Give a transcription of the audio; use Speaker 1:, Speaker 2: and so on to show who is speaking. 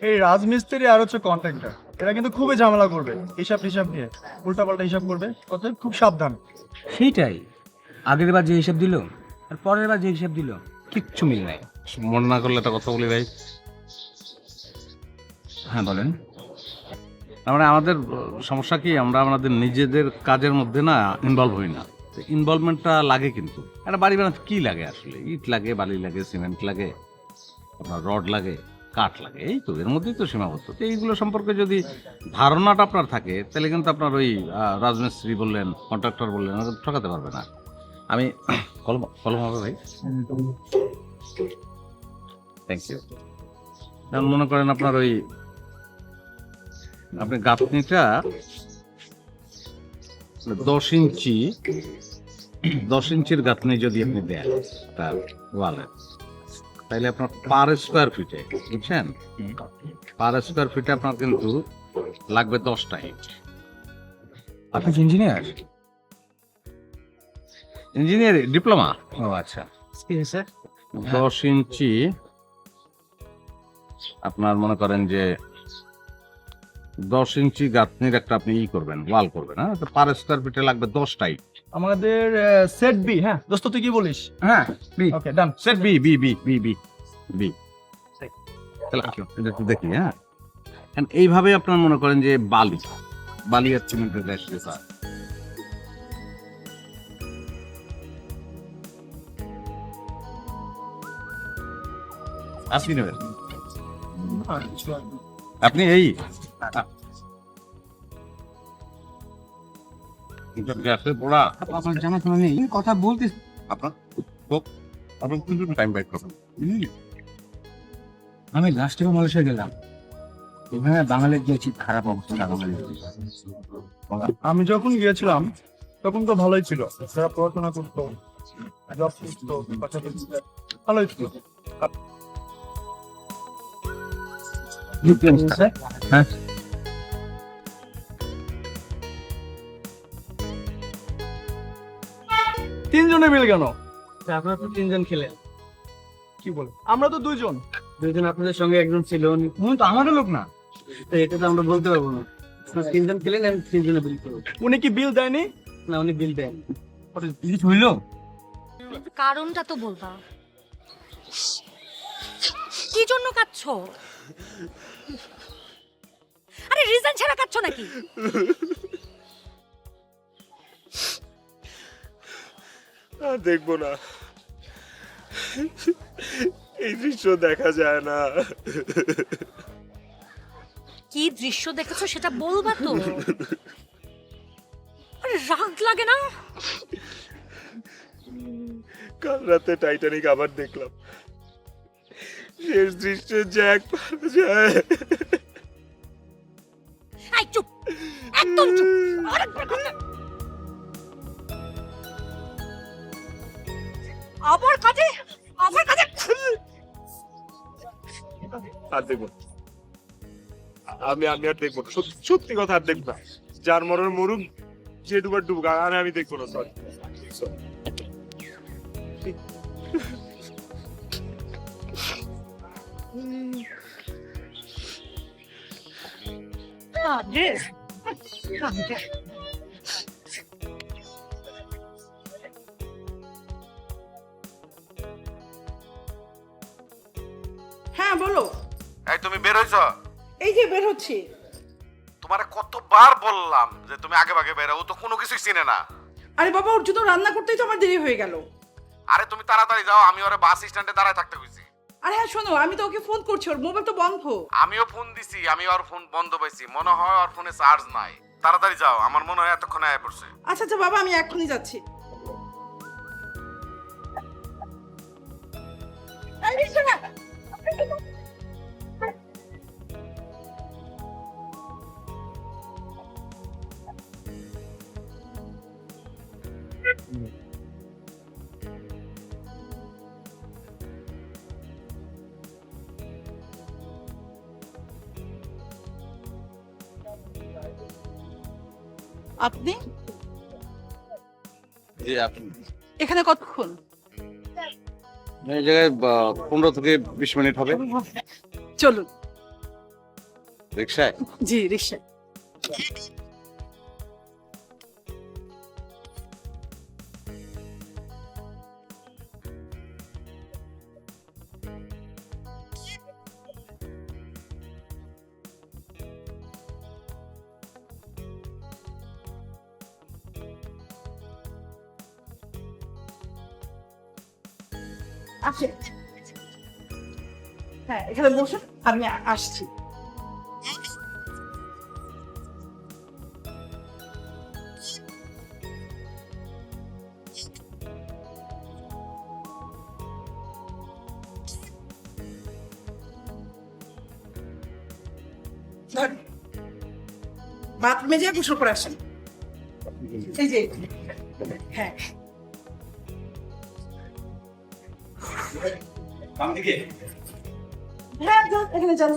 Speaker 1: এই রাজমিস্ত্রি আর হচ্ছে কন্ট্রাক্টর এরা কিন্তু খুবই ঝামেলা করবে হিসাব হিসাব নিয়ে উল্টাপাল্টা হিসাব করবে অতএব খুব সাবধান।
Speaker 2: সেইটাই। আগের বার যে হিসাব দিল আর পরের বার যে হিসাব দিল কিচ্ছু মিল নাই।
Speaker 3: মনে না করলে একটা কথা বলি ভাই।
Speaker 2: হ্যাঁ বলেন।
Speaker 3: তার মানে আমাদের সমস্যা কি আমরা আমাদের নিজেদের কাজের মধ্যে না ইনভলভ হই না। ইনভলভমেন্টটা লাগে কিন্তু। একটা বাড়ি বানাতে কি লাগে আসলে? ইট লাগে বালি লাগে সিমেন্ট লাগে আপনার রড লাগে। কাঠ লাগে। এই তো, এর মধ্যেই তো সীমাবদ্ধ। তো এইগুলো সম্পর্কে যদি ধারণাটা আপনার থাকে, তাহলে কিন্তু আপনার ওই রাজমিস্ত্রি বললেন কন্ট্রাক্টর বললেন ঠকাতে পারবে না। আমি কলম কলম হবে ভাই? থ্যাংক ইউ যেমন মনে করেন আপনার ওই, আপনি গাঁথনিটা দশ ইঞ্চি, দশ ইঞ্চির গাঁথনি যদি আপনি দেন, তার ওয়ালে। তাহলে আপনার পার স্কোয়ার ফিটে বুঝছেন? পার স্কোয়ার ফিটে আপনার কিন্তু লাগবে দশটা ইঞ্চ
Speaker 2: আপনি ইঞ্জিনিয়ার
Speaker 3: ইঞ্জিনিয়ারিং ডিপ্লোমা
Speaker 2: ও আচ্ছা। স্যার
Speaker 3: দশ ইঞ্চি আপনার মনে করেন যে দশ ইঞ্চি গাঁথনির একটা আপনি ই করবেন ওয়াল করবেন হ্যাঁ? তো পার স্কোয়ার ফিটে লাগবে দশটাই
Speaker 1: আমাদের সেট বি হ্যাঁ? দোস্ত তুই কি বলিস?
Speaker 2: হ্যাঁ
Speaker 1: okay done
Speaker 3: set B B B B B B দেখি হ্যাঁ? এইভাবে আপনার মনে করেন যে বালি বালি আর সিমেন্টের দেশ স্যার আপনি নেবেন। আপনি এই এটা পোড়া
Speaker 2: আপনার জানা শোনা নেই। কথা বলতে
Speaker 3: আপনার আপনার কিন্তু টাইম বাইক করবেন।
Speaker 2: আমি লাস্ট টাইম মালয়েশিয়া গেলাম। এখানে বাঙালির যে খারাপ অবস্থা
Speaker 1: আমি যখন গিয়েছিলাম তখন তো ভালোই ছিল। যারা পড়াশোনা করতো জব করতো পাশাপাশি ভালোই ছিল।
Speaker 2: হ্যাঁ।
Speaker 1: তিনজনে মিল কেন?
Speaker 4: আপনারা তো তিনজন খেলেন।
Speaker 1: কি বলে? আমরা তো দুইজন।
Speaker 4: দুজন আপনাদের সঙ্গে একজন ছিল উনি
Speaker 2: উনি তো আমারও লোক না।
Speaker 4: তো এটা তো আমরা বলতে পারব না। আপনারা তিনজন খেলেন আমি তিনজনে বিল করব।
Speaker 1: উনি কি বিল দেয়নি?
Speaker 4: না উনি বিল দেন।
Speaker 2: কিছু হইল।
Speaker 5: কারণটা তো বলবা। কি জন্য কাঁদছো? আরে রিজন ছাড়া কাঁদছো নাকি?
Speaker 6: আর দেখব না। এই দৃশ্য দেখা যায় না।
Speaker 5: কি দৃশ্য দেখেছ সেটা বলবা তো। আরে রাগ লাগে না।
Speaker 6: কাল রাতে টাইটানিক আবার দেখলাম। শেষ দৃশ্যে জ্যাক পাওয়া যায়।
Speaker 5: চুপ একদম চুপ। আরেকবার কথা আবার কাজে আবার কাজে
Speaker 6: আর দেখব আমি আমি আর দেখব সত্যি কথা আর দেখব না। যার মরণ মরুক যে ডুবার ডুবুক আর আমি দেখব না সরি
Speaker 5: কাজে
Speaker 7: হ্যাঁ বলো।
Speaker 8: এই তুমি বের হইছ?
Speaker 7: এই যে বের হচ্ছি।
Speaker 8: তোমারে কতবার বললাম যে তুমি আগে ভাগে বেরো ও তো কোনো কিছুই চিনে না।
Speaker 7: আরে বাবা ওর জন্য রান্না করতেই তো আমার দেরি হয়ে গেল।
Speaker 8: আরে তুমি তাড়াতাড়ি যাও আমি ওরে বাস স্ট্যান্ডে দাঁড়ায় থাকতে কইছি।
Speaker 7: আরে হ্যাঁ শোনো আমি তো ওকে ফোন করছি ওর মোবাইল তো বন্ধ।
Speaker 8: আমিও ফোন দিছি আমি ওর ফোন বন্ধ পাইছি মনে হয় ওর ফোনে চার্জ নাই। তাড়াতাড়ি যাও আমার মনে হয় এতক্ষণে আয় পড়ছে।
Speaker 7: আচ্ছা আচ্ছা বাবা আমি এখনই যাচ্ছি। এই রিক্সা! আপনি?
Speaker 3: জি আপনি।
Speaker 7: এখানে কতক্ষণ?
Speaker 3: এই জায়গায় পনেরো থেকে বিশ মিনিট হবে।
Speaker 7: চলুন।
Speaker 8: রিক্সায়?
Speaker 7: জি রিক্সায়। আসে। হ্যাঁ এখানে বসুন আমি আসছি। বাথরুমে যেয়ে গোসল করে আসেন। এই যে হ্যাঁ। হ্যাঁ যান, এখানে যান